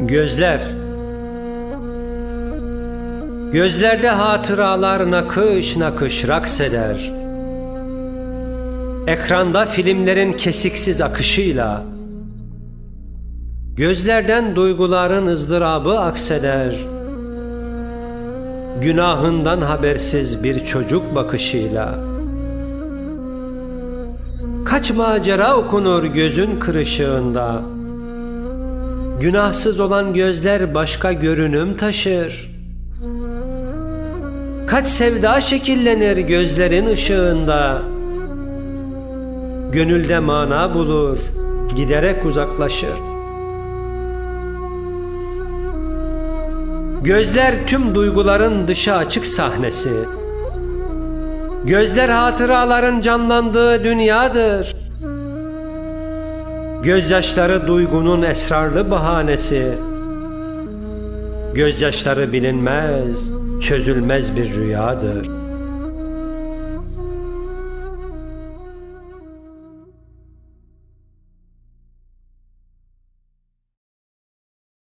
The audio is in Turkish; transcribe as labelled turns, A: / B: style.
A: Gözler Gözlerde hatıralar nakış nakış raks eder. Ekranda filmlerin kesiksiz akışıyla Gözlerden duyguların ızdırabı akseder. Günahından habersiz bir çocuk bakışıyla Kaç macera okunur gözün kırışığında Günahsız olan gözler başka görünüm taşır. Kaç sevda şekillenir gözlerin ışığında. Gönülde mana bulur, giderek uzaklaşır. Gözler tüm duyguların dışı açık sahnesi. Gözler hatıraların canlandığı dünyadır Gözyaşları duygunun esrarlı bahanesi. Gözyaşları bilinmez, çözülmez bir rüyadır